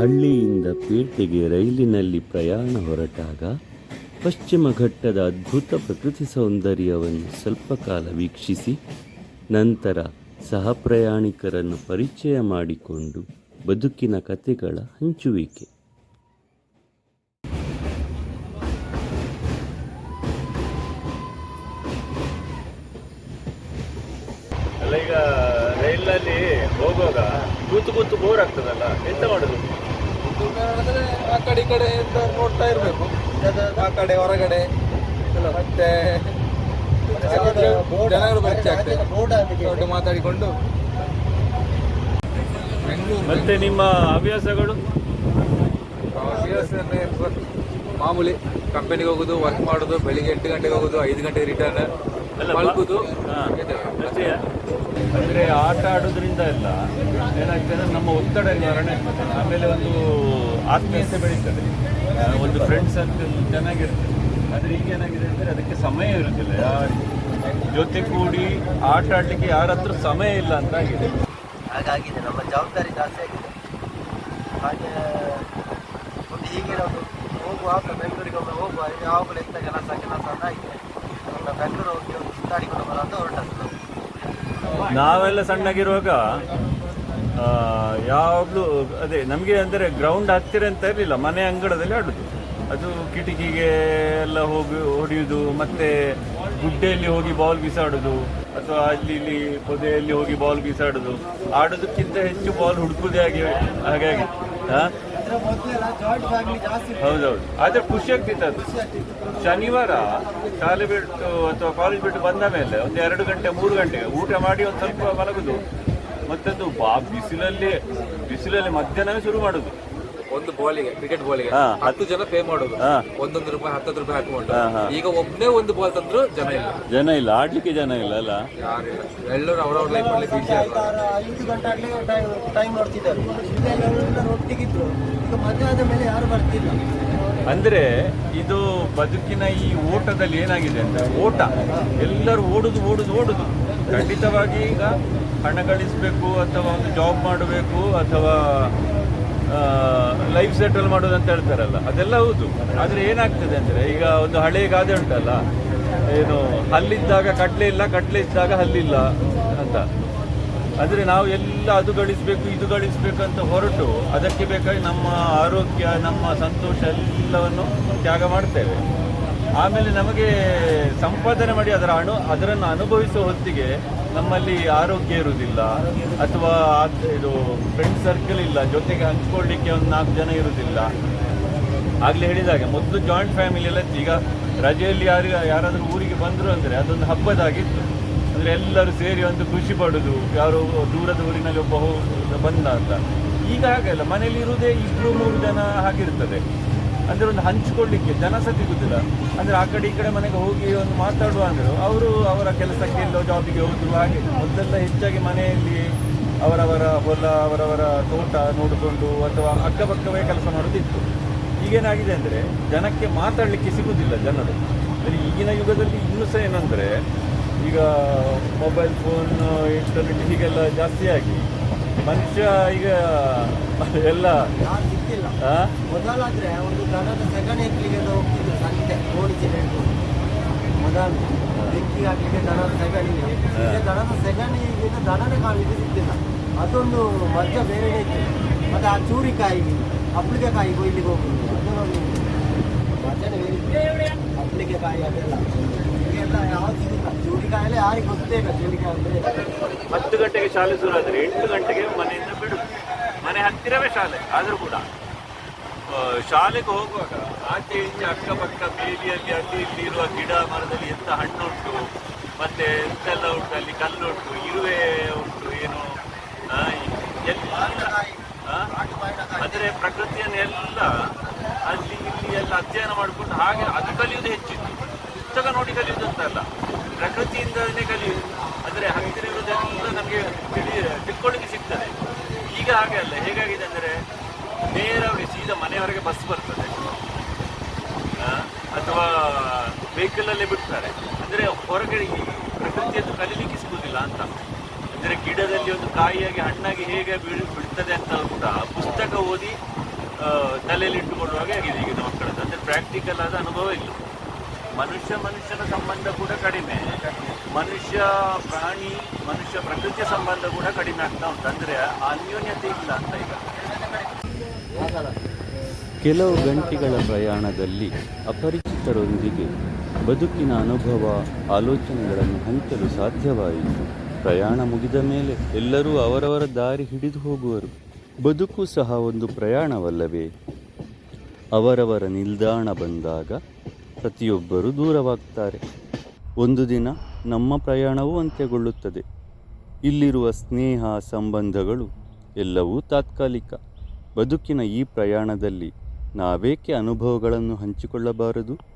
ಹಳ್ಳಿಯಿಂದ ಪೇಟೆಗೆ ರೈಲಿನಲ್ಲಿ ಪ್ರಯಾಣ ಹೊರಟಾಗ ಪಶ್ಚಿಮ ಘಟ್ಟದ ಅದ್ಭುತ ಪ್ರಕೃತಿ ಸೌಂದರ್ಯವನ್ನು ಸ್ವಲ್ಪ ಕಾಲ ವೀಕ್ಷಿಸಿ, ನಂತರ ಸಹ ಪ್ರಯಾಣಿಕರನ್ನು ಪರಿಚಯ ಮಾಡಿಕೊಂಡು ಬದುಕಿನ ಕಥೆಗಳ ಹಂಚುವಿಕೆ. ಈಗ ರೈಲಲ್ಲಿ ಹೋಗುವಾಗ ಕೂತು ಕೂತು ಬೋರ್ ಆಗ್ತದಲ್ಲ? ಎಂತ ಮಾಡುದು? ಹೇಳಿದ್ರೆ ಆ ಕಡೆ ಈ ಕಡೆ ಅಂತ ನೋಡ್ತಾ ಇರಬೇಕು. ಆ ಕಡೆ ಹೊರಗಡೆ. ಮತ್ತೆ ಜನಗಳು ಪರಿಚಯ ಆಗ್ತದೆ ದೊಡ್ಡ ಮಾತಾಡಿಕೊಂಡು. ಮತ್ತೆ ನಿಮ್ಮ ಹವ್ಯಾಸಗಳು? ಹವ್ಯಾಸ ಮಾಮೂಲಿ ಕಂಪನಿಗೆ ಹೋಗುದು ವರ್ಕ್ ಮಾಡೋದು ಬೆಳಿಗ್ಗೆ ಎಂಟು ಗಂಟೆಗೆ ಹೋಗುದು ಐದು ಗಂಟೆಗೆ ರಿಟರ್ನ್ ಮಲ್ಗುದು? ಅಂದ್ರೆ ಆಟ ಆಡೋದ್ರಿಂದ ಎಲ್ಲ ಏನಾಗ್ತದೆ ಅಂದ್ರೆ ನಮ್ಮ ಒತ್ತಡ ನಿವಾರಣೆ ಆಗ್ತದೆ ಆಮೇಲೆ ಒಂದು ಆತ್ಮೀಯತೆ ಬೆಳೀತದೆ. ಒಂದು ಫ್ರೆಂಡ್ ಸರ್ಕಲ್ ಚೆನ್ನಾಗಿರ್ತದೆ. ಆದ್ರೆ ಈಗ ಏನಾಗಿದೆ ಅಂದ್ರೆ ಅದಕ್ಕೆ ಸಮಯ ಇರುತ್ತಿಲ್ಲ ಯಾರು ಜೊತೆ ಕೂಡಿ ಆಟ ಆಡ್ಲಿಕ್ಕೆ ಯಾರ ಹತ್ರ ಸಮಯ ಇಲ್ಲ ಅಂತ ಆಗಿದೆ. ಹಾಗಾಗಿದೆ ನಮ್ಮ ಜವಾಬ್ದಾರಿ ಜಾಸ್ತಿ ಆಗಿದೆ. ಹಾಗೆ ಒಂದು ಹೀಗೆ ನಾವು ಹೋಗುವಾಗ ಬೆಂಗಳೂರಿಗೆ ಒಮ್ಮೆ ಹೋಗುವ ಯಾವಾಗಲೂ ಎಂತ ಕೆಲಸ ಕೆಲಸ ಅಂತ ಆಗಿದೆ. ನಾವೆಲ್ಲ ಸಣ್ಣಗಿರುವಾಗ ಯಾವಾಗಲೂ ಅದೇ, ನಮಗೆ ಅಂದರೆ ಗ್ರೌಂಡ್ ಹತ್ತಿರ ಅಂತ ಇರಲಿಲ್ಲ. ಮನೆ ಅಂಗಳದಲ್ಲಿ ಆಡುದು. ಅದು ಕಿಟಕಿಗೆ ಎಲ್ಲ ಹೋಗಿ ಹೊಡೆಯುವುದು ಮತ್ತೆ ಗುಡ್ಡೆಯಲ್ಲಿ ಹೋಗಿ ಬಾಲ್ ಬಿಸಾಡೋದು, ಅಥವಾ ಅಲ್ಲಿ ಇಲ್ಲಿ ಪೊದೆಯಲ್ಲಿ ಹೋಗಿ ಬಾಲ್ ಬಿಸಾಡೋದು. ಆಡೋದಕ್ಕಿಂತ ಹೆಚ್ಚು ಬಾಲ್ ಹುಡುಕುದೇ ಆಗಿ ಹಾಗಾಗಿ ಹಾ ಹೌದೌದು. ಆದ್ರೆ ಖುಷಿ ಆಗ್ತಿತ್ತು ಅದು. ಶನಿವಾರ ಶಾಲೆ ಬಿಟ್ಟು ಅಥವಾ ಕಾಲೇಜ್ ಬಿಟ್ಟು ಬಂದ ಮೇಲೆ ಒಂದು ಎರಡು ಗಂಟೆ ಮೂರು ಗಂಟೆ ಊಟ ಮಾಡಿ ಒಂದು ಸ್ವಲ್ಪ ಮಲಗುದು. ಮತ್ತೊಂದು ಬಾ ಬಿಸಿಲಲ್ಲಿ ಬಿಸಿಲಲ್ಲಿ ಮಧ್ಯಾಹ್ನವೇ ಶುರು ಮಾಡುದು. ಒಂದು ಬಾಲಿಗೆ ಕ್ರಿಕೆಟ್ ಬಾಲಿಗೆ. ಹಾ. ಹತ್ತು ಜನ ಪೇ ಮಾಡೋದು. ಹಾ. ಒಂದೊಂದು ರೂಪಾಯಿ ಹತ್ತತ್ತು ರೂಪಾಯಿ ಹಾಕೊಂಡು. ಈಗ ಒಬ್ಬನೇ ಒಂದು ಬಾಲ್ ತಂದ್ರು ಜನ ಇಲ್ಲ. ಜನ ಇಲ್ಲ ಆಡ್ಲಿಕ್ಕೆ ಜನ ಇಲ್ಲ ಅಲ್ಲ? ಯಾರಿಲ್ಲ. ಎಲ್ಲರೂ ಅವ್ರವ್ರ ಲೈಫಲ್ಲಿ ಬಿಸಿ ಆಯ್ತಾರ ಐದು ಗಂಟೆ ಆಗಲೇ ಟೈಮ್ ನೋಡ್ತಿದ್ದಾರೆ. ನೋಡ್ತಿದ್ದರು ಎಲ್ಲರೂ ಒಟ್ಟಿಗಿದ್ರು ಈಗ ಮದುವೆ ಆದ ಮೇಲೆ ಯಾರು ಬರ್ತಿಲ್ಲ. ಅಂದ್ರೆ ಇದು ಬದುಕಿನ ಈ ಓಟದಲ್ಲಿ ಏನಾಗಿದೆ ಅಂದ್ರೆ ಓಟ. ಎಲ್ಲರೂ ಓಡುದು ಓಡುದು ಓಡುದು. ಖಂಡಿತವಾಗಿ ಈಗ ಹಣ ಗಳಿಸಬೇಕು ಅಥವಾ ಒಂದು ಜಾಬ್ ಮಾಡಬೇಕು ಅಥವಾ ಲೈಫ್ ಸೆಟಲ್ ಮಾಡೋದು ಅಂತ ಹೇಳ್ತಾರಲ್ಲ, ಅದೆಲ್ಲ ಹೌದು. ಆದರೆ ಏನಾಗ್ತದೆ ಅಂದರೆ, ಈಗ ಒಂದು ಹಳೆಯ ಗಾದೆ ಉಂಟಲ್ಲ, ಏನು, ಹಲ್ಲಿದ್ದಾಗ ಕಟ್ಲೆ ಇಲ್ಲ, ಕಟ್ಲೆ ಇದ್ದಾಗ ಹಲ್ಲಿಲ್ಲ ಅಂತ. ಆದರೆ ನಾವು ಎಲ್ಲ ಅದು ಗಳಿಸಬೇಕು, ಇದು ಗಳಿಸಬೇಕು ಅಂತ ಹೊರಟು, ಅದಕ್ಕೆ ಬೇಕಾಗಿ ನಮ್ಮ ಆರೋಗ್ಯ, ನಮ್ಮ ಸಂತೋಷ ಎಲ್ಲವನ್ನು ತ್ಯಾಗ ಮಾಡ್ತೇವೆ. ಆಮೇಲೆ ನಮಗೆ ಸಂಪಾದನೆ ಮಾಡಿ ಅದರ ಅಣು, ಅದರನ್ನು ಅನುಭವಿಸುವ ಹೊತ್ತಿಗೆ ನಮ್ಮಲ್ಲಿ ಆರೋಗ್ಯ ಇರುವುದಿಲ್ಲ. ಅಥವಾ ಇದು ಫ್ರೆಂಡ್ ಸರ್ಕಲ್ ಇಲ್ಲ, ಜೊತೆಗೆ ಹಂಚ್ಕೊಳ್ಳಿಕ್ಕೆ ಒಂದು ನಾಲ್ಕು ಜನ ಇರುವುದಿಲ್ಲ. ಆಗಲೇ ಹೇಳಿದಾಗೆ, ಮೊದಲು ಜಾಯಿಂಟ್ ಫ್ಯಾಮಿಲಿ ಎಲ್ಲ. ಈಗ ರಜೆಯಲ್ಲಿ ಯಾರು, ಯಾರಾದರೂ ಊರಿಗೆ ಬಂದರು ಅಂದರೆ ಅದೊಂದು ಹಬ್ಬದಾಗಿತ್ತು. ಅಂದರೆ ಎಲ್ಲರೂ ಸೇರಿ ಒಂದು ಖುಷಿ ಪಡೋದು, ಯಾರು ದೂರದ ಊರಿನಲ್ಲಿ ಒಬ್ಬ ಹೋಗ ಬಂದ ಅಂತ. ಈಗ ಹಾಗಲ್ಲ, ಮನೇಲಿ ಇರುವುದೇ ಇಬ್ಬರು ಮೂರು ಜನ ಹಾಗಿರ್ತದೆ ಅಂದರೆ ಒಂದು ಹಂಚಿಕೊಳ್ಳಿಕ್ಕೆ, ಜನ ಸಹ ಸಿಗುದಿಲ್ಲ. ಅಂದರೆ ಆ ಕಡೆ ಈ ಕಡೆ ಮನೆಗೆ ಹೋಗಿ ಒಂದು ಮಾತಾಡುವ ಅಂದರು, ಅವರು ಅವರ ಕೆಲಸಕ್ಕೆ ಎಲ್ಲೋ ಜಾಬಿಗೆ ಹೋದ್ರು ಹಾಗೆ. ಮೊದಲೆಲ್ಲ ಹೆಚ್ಚಾಗಿ ಮನೆಯಲ್ಲಿ ಅವರವರ ಹೊಲ, ಅವರವರ ತೋಟ ನೋಡಿಕೊಂಡು ಅಥವಾ ಅಕ್ಕಪಕ್ಕವೇ ಕೆಲಸ ಮಾಡೋದಿತ್ತು ಈಗೇನಾಗಿದೆ ಅಂದರೆ ಜನಕ್ಕೆ ಮಾತಾಡಲಿಕ್ಕೆ ಸಿಗುವುದಿಲ್ಲ ಜನರು. ಅಂದರೆ ಈಗಿನ ಯುಗದಲ್ಲಿ ಇನ್ನೂ ಸಹ ಏನಂದರೆ, ಈಗ ಮೊಬೈಲ್ ಫೋನ್ ಇಂಟರ್ನೆಟ್ ಹೀಗೆಲ್ಲ ಜಾಸ್ತಿಯಾಗಿ ಮನುಷ್ಯ ಈಗ ಎಲ್ಲ ನಾನು ಸಿಕ್ಕಿಲ್ಲ? ಮೊದಲಾದ್ರೆ ಒಂದು ಸಗಣಿ ಹಾಕ್ಲಿಕ್ಕೆ ಎಲ್ಲ ಹೋಗ್ತಿದ್ರು ಸಂತೆ ಕೋಡಿ ಚೀಲ ಮೊದಲು ಬೆಂಕಿ ಹಾಕ್ಲಿಕ್ಕೆ ದನದ ಸಗಣಿ. ಈಗ ದನದ ಸಗಣಿ ಈಗ ದನನೇ ಕಾಣಲಿಕ್ಕೆ ಸಿಗ್ತಿಲ್ಲ. ಅದೊಂದು ಮಜಾ ಬೇರೆ ಇತ್ತು. ಮತ್ತೆ ಆ ಚೂರಿಕಾಯಿ ಅಪ್ಲಿಕೆ ಕಾಯಿ ಕೊಯ್ಲಿಕ್ಕೆ ಹೋಗುದು. ಅದನ್ನೊಂದು ಮಜಾನೇ ಬೇರೆ ಇತ್ತು. ಅಪ್ಲಿಕೆ ಕಾಯಿ ಅದೆಲ್ಲ. ಚೂರಿಕಾಯಲ್ಲೇ ಯಾರಿಗೆ ಗೊತ್ತೇ ಇಲ್ಲ ಹತ್ತು ಗಂಟೆಗೆ ಶಾಲೆ ಶುರು ಆದರೆ ಎಂಟು ಗಂಟೆಗೆ ಮನೆಯಿಂದ ಬಿಡು ಮನೆ ಹತ್ತಿರವೇ ಶಾಲೆ, ಆದರೂ ಕೂಡ. ಶಾಲೆಗೆ ಹೋಗುವಾಗ ಆಚೆ ಈಚೆ ಅಕ್ಕಪಕ್ಕ ಬೇಲಿಯಲ್ಲಿ ಅಲ್ಲಿ ಇಲ್ಲಿ ಇರುವ ಗಿಡ ಮರದಲ್ಲಿ ಎಂತ ಹಣ್ಣು ಉಂಟು ಮತ್ತೆ ಎಂತೆಲ್ಲ ಉಂಟು, ಅಲ್ಲಿ ಕಲ್ಲು ಉಂಟು ಇರುವೆ ಉಂಟು, ಏನು? ಅಂದ್ರೆ ಪ್ರಕೃತಿಯನ್ನು ಎಲ್ಲ ಅಲ್ಲಿ ಇಲ್ಲಿ ಎಲ್ಲ ಅಧ್ಯಯನ ಮಾಡಿಕೊಂಡು ಹಾಗೆ ಅದು ಕಲಿಯುವುದು ಹೆಚ್ಚಿತ್ತು. ಪುಸ್ತಕ ನೋಡಿ ಕಲಿಯುವುದು ಅಂತಲ್ಲ ಪ್ರಕೃತಿಯಿಂದಲೇ ಕಲಿಯುವುದು. ಅಂದರೆ ಹತ್ತಿರ ಇರುವುದೆಲ್ಲ ನಮಗೆ ತಿಳಿ ತಿಳ್ಕೊಳ್ಳಿಕ್ಕೆ ಸಿಗ್ತದೆ. ಈಗ ಹಾಗೆ ಅಲ್ಲ. ಹೇಗಾಗಿದೆ ಅಂದರೆ ನೇರವಾಗಿ ಸೀದಾ ಮನೆಯವರೆಗೆ ಬಸ್ ಬರ್ತದೆ. ಅಥವಾ ವೆಹಿಕಲಲ್ಲೇ ಬಿಡ್ತಾರೆ. ಅಂದರೆ ಹೊರಗಡೆ ಪ್ರಕೃತಿಯನ್ನು ಕಲಿಲಿಕ್ಕೆ ಸಿಗುವುದಿಲ್ಲ ಅಂತ. ಅಂದರೆ ಗಿಡದಲ್ಲಿ ಒಂದು ಕಾಯಿಯಾಗಿ, ಹಣ್ಣಾಗಿ ಹೇಗೆ ಬೀಳ್ ಬಿಡ್ತದೆ ಅಂತ ಕೂಡ ಪುಸ್ತಕ ಓದಿ ತಲೆಯಲ್ಲಿ ಇಟ್ಟುಕೊಳ್ಳುವಾಗೆ ಆಗಿದೆ ಈಗಿನ ಮಕ್ಕಳದ್ದು. ಅಂದರೆ ಪ್ರಾಕ್ಟಿಕಲ್ ಆದ ಅನುಭವ ಇಲ್ಲ. ಮನುಷ್ಯ ಮನುಷ್ಯನ ಸಂಬಂಧ ಕೂಡ ಕಡಿಮೆ. ಮನುಷ್ಯ ಪ್ರಾಣಿ, ಮನುಷ್ಯ ಪ್ರಕೃತಿಯ ಸಂಬಂಧ ಕೂಡ ಕಡಿಮೆ ಆಗ್ತಾ ಉಂಟು. ಅಂದರೆ ಅನ್ಯೋನ್ಯತೆ ಇಲ್ಲ ಅಂತ ಈಗ. ಕೆಲವು ಗಂಟೆಗಳ ಪ್ರಯಾಣದಲ್ಲಿ ಅಪರಿಚಿತರೊಂದಿಗೆ ಬದುಕಿನ ಅನುಭವ, ಆಲೋಚನೆಗಳನ್ನು ಹಂಚಲು ಸಾಧ್ಯವಾಯಿತು. ಪ್ರಯಾಣ ಮುಗಿದ ಮೇಲೆ ಎಲ್ಲರೂ ಅವರವರ ದಾರಿ ಹಿಡಿದು ಹೋಗುವರು. ಬದುಕು ಸಹ ಒಂದು ಪ್ರಯಾಣವಲ್ಲವೇ? ಅವರವರ ನಿಲ್ದಾಣ ಬಂದಾಗ ಪ್ರತಿಯೊಬ್ಬರೂ ದೂರವಾಗ್ತಾರೆ. ಒಂದು ದಿನ ನಮ್ಮ ಪ್ರಯಾಣವೂ ಅಂತ್ಯಗೊಳ್ಳುತ್ತದೆ. ಇಲ್ಲಿರುವ ಸ್ನೇಹ ಸಂಬಂಧಗಳು ಎಲ್ಲವೂ ತಾತ್ಕಾಲಿಕ. ಬದುಕಿನ ಈ ಪ್ರಯಾಣದಲ್ಲಿ ನಾವೇಕೆ ಅನುಭವಗಳನ್ನು ಹಂಚಿಕೊಳ್ಳಬಾರದು?